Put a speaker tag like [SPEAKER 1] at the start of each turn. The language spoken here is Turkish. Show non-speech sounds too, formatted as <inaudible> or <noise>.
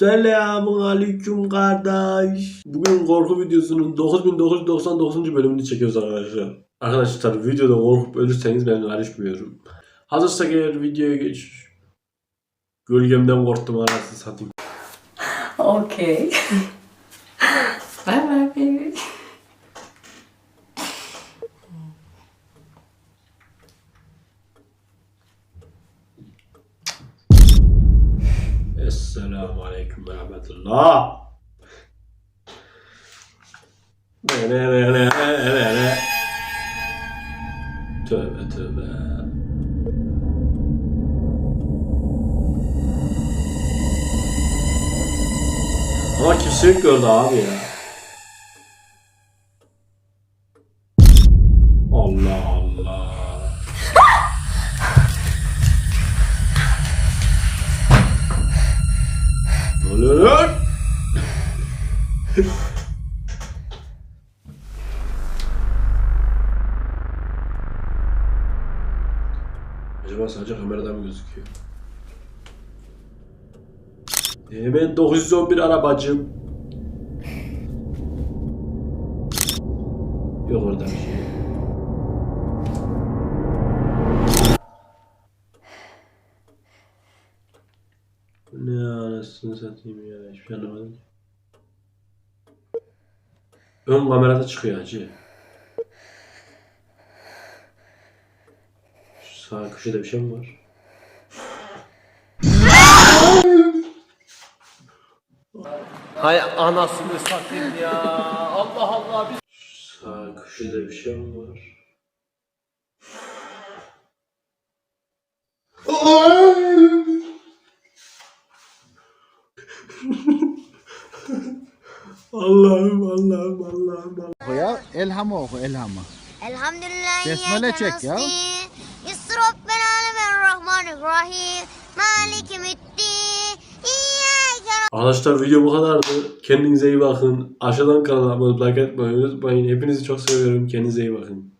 [SPEAKER 1] Selamun aleyküm kardeş. Bugün korku videosunun 9999. bölümünü çekiyoruz arkadaşlar. Arkadaşlar videoda korkup ölürseniz ben karışmıyorum. Hazırsak eğer videoya geç. Gölgemden korktum arasını satayım. <laughs>
[SPEAKER 2] Okay.
[SPEAKER 1] Esselamu aleyküm ve rahmetullah. Tövbe tövbe. Ama kimse yok gördü abi ya. <laughs> Acaba sadece kameradan mı gözüküyor? Hemen 911 arabacım. Yok orada bir şey. Ne anasını satayım ya hiçbir şey anlamadım. Ön kamerada çıkıyor hacı. Şu sağ köşede bir şey mi var?
[SPEAKER 3] Hay anasını satayım ya. Allah Allah.
[SPEAKER 1] Şu sağ köşede bir şey mi var? Allah'ım Allah'ım Allah'ım Allah'ım.
[SPEAKER 4] ya. Elham'ı oku Elham'ı.
[SPEAKER 5] Elhamdülillah.
[SPEAKER 4] Besmele çek ya.
[SPEAKER 5] nasta'in. Yusrabbena alemin Maliki müddin. İyyake
[SPEAKER 1] Arkadaşlar video bu kadardı. Kendinize iyi bakın. Aşağıdan kanala abone olup like atmayı unutmayın. Hepinizi çok seviyorum. Kendinize iyi bakın.